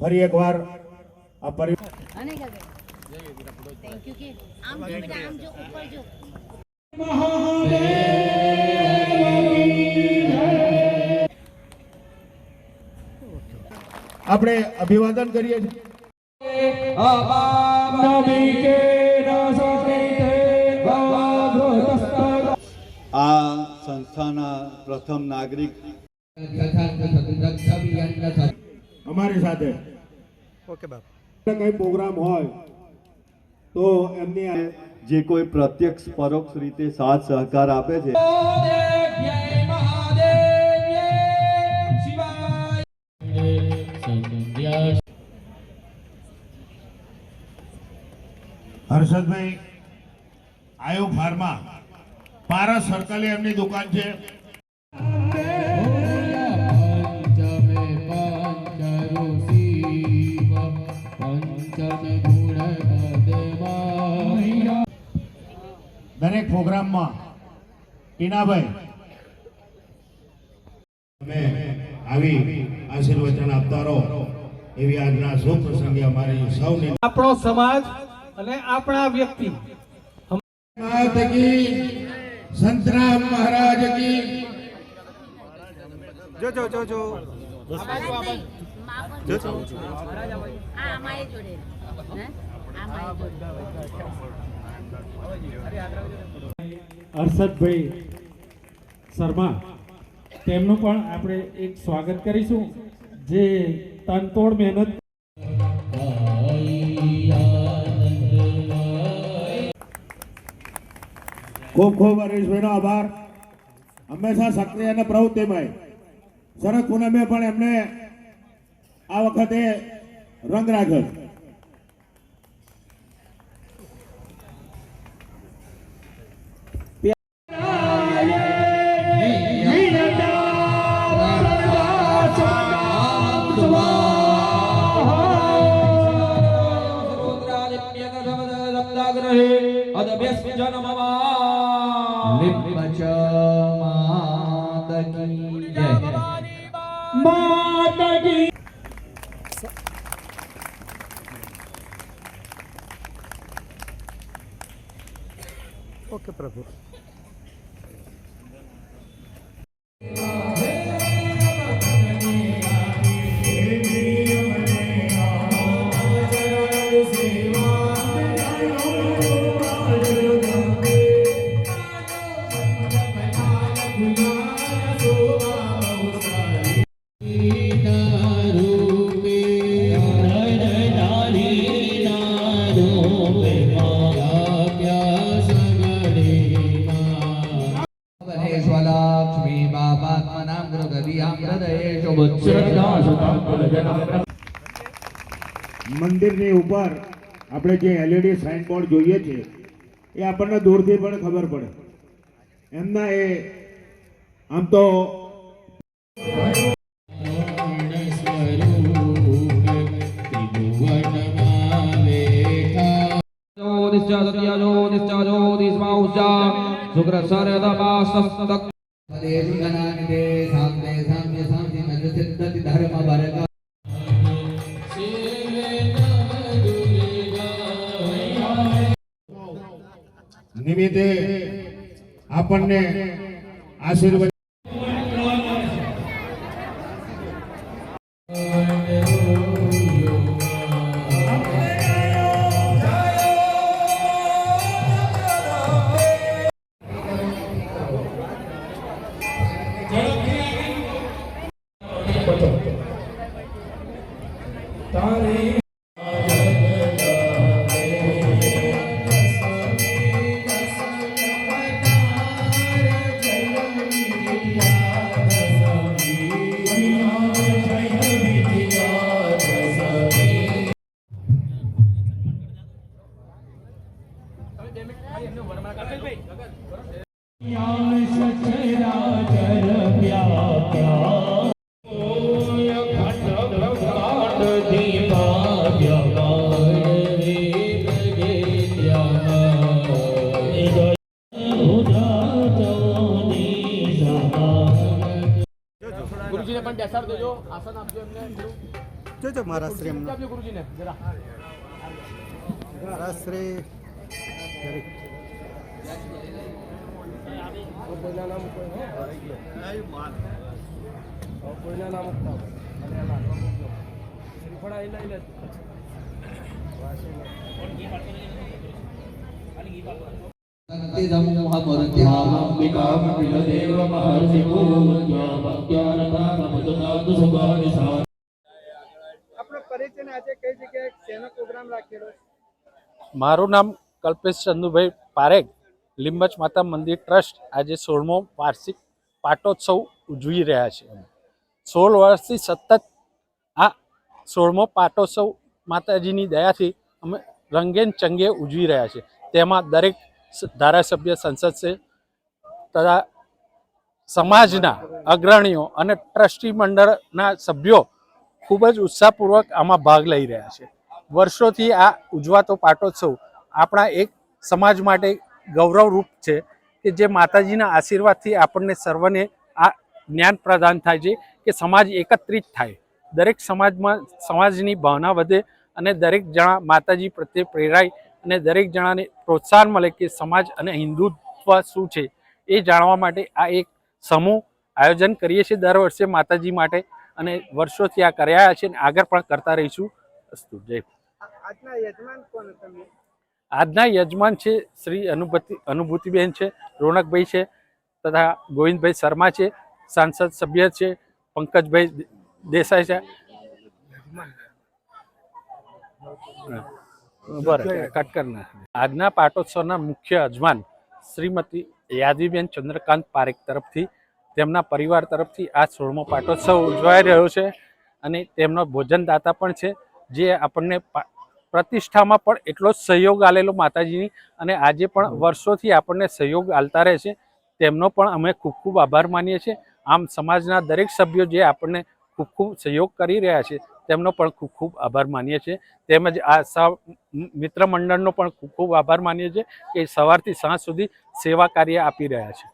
ફરી એકવાર આ પરિ થેન્ક યુ કે આમ જો બેટા આમ જો ઉપર જો. આપણે અભિવાદન કરીએ છીએ. સંસ્થાના પ્રથમ નાગરિક. અમારી સાથે. ઓકે બાપ. કઈ પ્રોગ્રામ હોય તો એમની જે કોઈ પ્રત્યક્ષ પરોક્ષ રીતે સાથ સહકાર આપે છે. હર્ષદભાઈ આયો ફાર્મા. પારસ સર્કલે એમની દુકાન છે. દરેક પ્રોગ્રામમાં ટીનાભાઈ તમે આવી આશીર્વચન આપતા રહો એવી આજના શુભ પ્રસંગે અમારી સૌને આપણો સમાજ અને આપણા વ્યક્તિ. સંતરામ મહારાજ કી જો જો જો જો. હર્ષદભાઈ શર્મા તેમનું પણ આપણે એક સ્વાગત કરીશું. જે તનતોડ મહેનત ખૂબ ખૂબ હરીશભાઈનો આભાર હંમેશા સક્રિય અને પ્રવૃત્તિમય શરદ પૂનમે પણ એમને આ વખતે રંગ રાખ્યો. Qual que é para você? મંદિરની ઉપર આપણે જે એલઈડી સાઇનબોર્ડ જોઈએ છે, એ આપણને દૂરથી પણ ખબર પડે. એમના એ આમ તો શુક્ર સરદમાસસ્તક પદેષુ જગત ધર્મ બરગ નિમિત્તે આપણને આશીર્વાદ Thank you. ગુરુજીને પણ બેસાડ દેજો. આસન આપજો એમને. જોજો મારા શ્રી એમને. આપજો ગુરુજીને જરા. મારા શ્રી કોઈના નામ કોઈ હો? હવે કોઈના નામ. શ્રીફળ જ. આપણો પરિચય આજે કઈ જગ્યાએ શેનો પ્રોગ્રામ રાખેલો છે? મારું નામ કલ્પેશ ચંદુભાઈ પારેખ લીંબચ માતા મંદિર ટ્રસ્ટ આજે સોળમો વાર્ષિક પાટોત્સવ ઉજવી રહ્યા છે. સોળ વર્ષથી સતત આ સોળમો પાટોત્સવ માતાજીની દયાથી અમે રંગેન ચંગે ઉજવી રહ્યા છે. તેમાં દરેક ધારાસભ્ય, સંસદ છે તથા સમાજના અગ્રણીઓ અને ટ્રસ્ટી મંડળના સભ્યો ખૂબ જ ઉત્સાહપૂર્વક આમાં ભાગ લઈ રહ્યા છે. વર્ષોથી આ ઉજવાતો પાટોત્સવ આપણા એક સમાજ માટે ગૌરવરૂપ છે કે જે માતાજીના આશીર્વાદથી આપણને સર્વને આ જ્ઞાન પ્રદાન થાય છે કે સમાજ એકત્રિત થાય. દરેક સમાજમાં, સમાજની ભાવના વધે અને દરેક જણા માતાજી પ્રત્યે પ્રેરાય અને દરેક જણાને પ્રોત્સાહન મળે કે સમાજ અને હિન્દુત્વ શું છે એ જાણવા માટે આ એક સમૂહ આયોજન કરીએ છીએ દર વર્ષે માતાજી માટે અને વર્ષોથી આ કર્યા છે અને આગળ પણ કરતા રહીશું. અસ્તુ, જય આજના યજમાન કોણ તમે આજના યજમાન છે શ્રી અનુભૂતિ અનુભૂતિબેન છે રોનકભાઈ છે તથા ગોવિંદભાઈ શર્મા છે સાંસદ સભ્ય છે પંકજભાઈ દેસાઈ છે. બરાબર. કટ કરના આજના પાટોત્સવના મુખ્ય યજમાન શ્રીમતી યાદવીબેન ચંદ્રકાંત પારેખ તરફથી તેમના પરિવાર તરફથી આ સોળમો પાટોત્સવ ઉજવાઈ રહ્યો છે અને તેમનો ભોજનદાતા પણ છે જે આપણને પ્રતિષ્ઠામાં પણ એટલો જ સહયોગ આલેલો માતાજીની અને આજે પણ વર્ષોથી આપણને સહયોગ આલતા રહે છે. તેમનો પણ અમે ખૂબ ખૂબ આભાર માનીએ છીએ. આમ સમાજના દરેક સભ્યો જે આપણને ખૂબ ખૂબ સહયોગ કરી રહ્યા છે તેમનો પણ ખૂબ ખૂબ આભાર માનીએ છીએ. તેમજ આ સ મિત્ર મંડળનો પણ ખૂબ ખૂબ આભાર માનીએ છીએ કે સવારથી સાંજ સુધી સેવા કાર્ય આપી રહ્યા છે.